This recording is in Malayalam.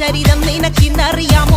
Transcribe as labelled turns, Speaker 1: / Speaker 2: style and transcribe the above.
Speaker 1: ചരിതം നിനക്കിന്നറിയാം.